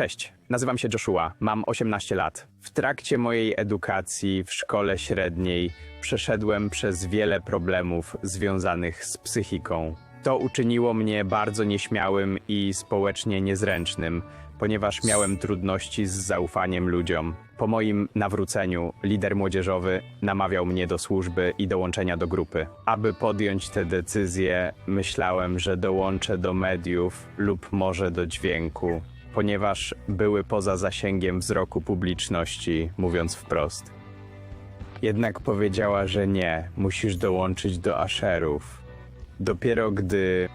Cześć, nazywam się Joshua, mam 18 lat. W trakcie mojej edukacji w szkole średniej przeszedłem przez wiele problemów związanych z psychiką. To uczyniło mnie bardzo nieśmiałym i społecznie niezręcznym, ponieważ miałem trudności z zaufaniem ludziom. Po moim nawróceniu lider młodzieżowy namawiał mnie do służby i dołączenia do grupy. Aby podjąć tę decyzję, myślałem, że dołączę do mediów lub może do dźwięku, ponieważ były poza zasięgiem wzroku publiczności, mówiąc wprost. Jednak powiedziała, że nie, musisz dołączyć do Asherów. Dopiero gdy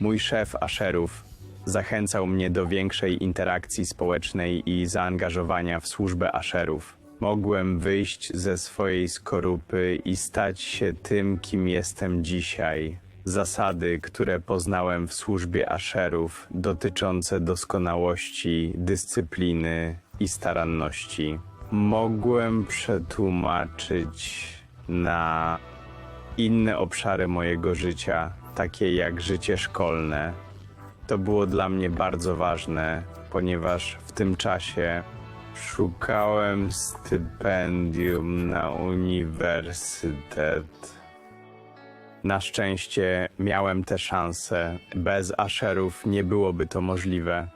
mój szef Asherów zachęcał mnie do większej interakcji społecznej i zaangażowania w służbę Asherów, mogłem wyjść ze swojej skorupy i stać się tym, kim jestem dzisiaj. Zasady, które poznałem w służbie Asherów, dotyczące doskonałości, dyscypliny i staranności, mogłem przetłumaczyć na inne obszary mojego życia, takie jak życie szkolne. To było dla mnie bardzo ważne, ponieważ w tym czasie szukałem stypendium na uniwersytet. Na szczęście miałem tę szansę. Bez Asherów nie byłoby to możliwe.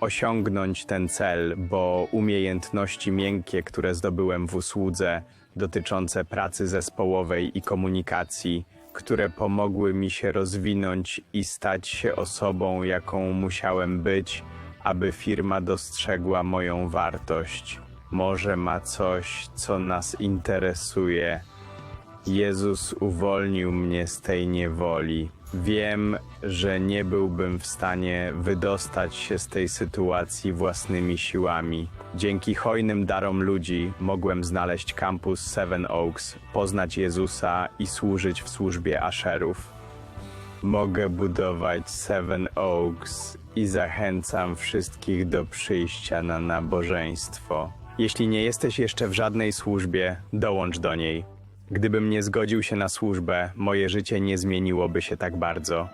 Osiągnąć ten cel, bo umiejętności miękkie, które zdobyłem w usłudze, dotyczące pracy zespołowej i komunikacji, które pomogły mi się rozwinąć i stać się osobą, jaką musiałem być, aby firma dostrzegła moją wartość. Może ma coś, co nas interesuje. Jezus uwolnił mnie z tej niewoli. Wiem, że nie byłbym w stanie wydostać się z tej sytuacji własnymi siłami. Dzięki hojnym darom ludzi mogłem znaleźć kampus Seven Oaks, poznać Jezusa i służyć w służbie Asherów. Mogę budować Seven Oaks i zachęcam wszystkich do przyjścia na nabożeństwo. Jeśli nie jesteś jeszcze w żadnej służbie, dołącz do niej. Gdybym nie zgodził się na służbę, moje życie nie zmieniłoby się tak bardzo.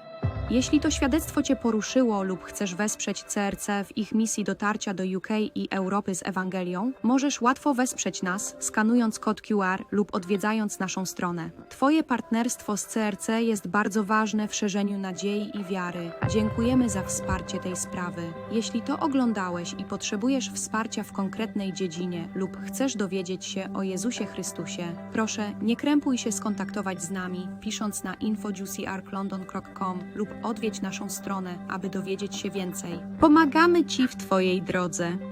Jeśli to świadectwo Cię poruszyło lub chcesz wesprzeć CRC w ich misji dotarcia do UK i Europy z Ewangelią, możesz łatwo wesprzeć nas, skanując kod QR lub odwiedzając naszą stronę. Twoje partnerstwo z CRC jest bardzo ważne w szerzeniu nadziei i wiary. Dziękujemy za wsparcie tej sprawy. Jeśli to oglądałeś i potrzebujesz wsparcia w konkretnej dziedzinie lub chcesz dowiedzieć się o Jezusie Chrystusie, proszę nie krępuj się skontaktować z nami, pisząc na infojuicyarklondon.com lub odwiedź naszą stronę, aby dowiedzieć się więcej. Pomagamy Ci w Twojej drodze.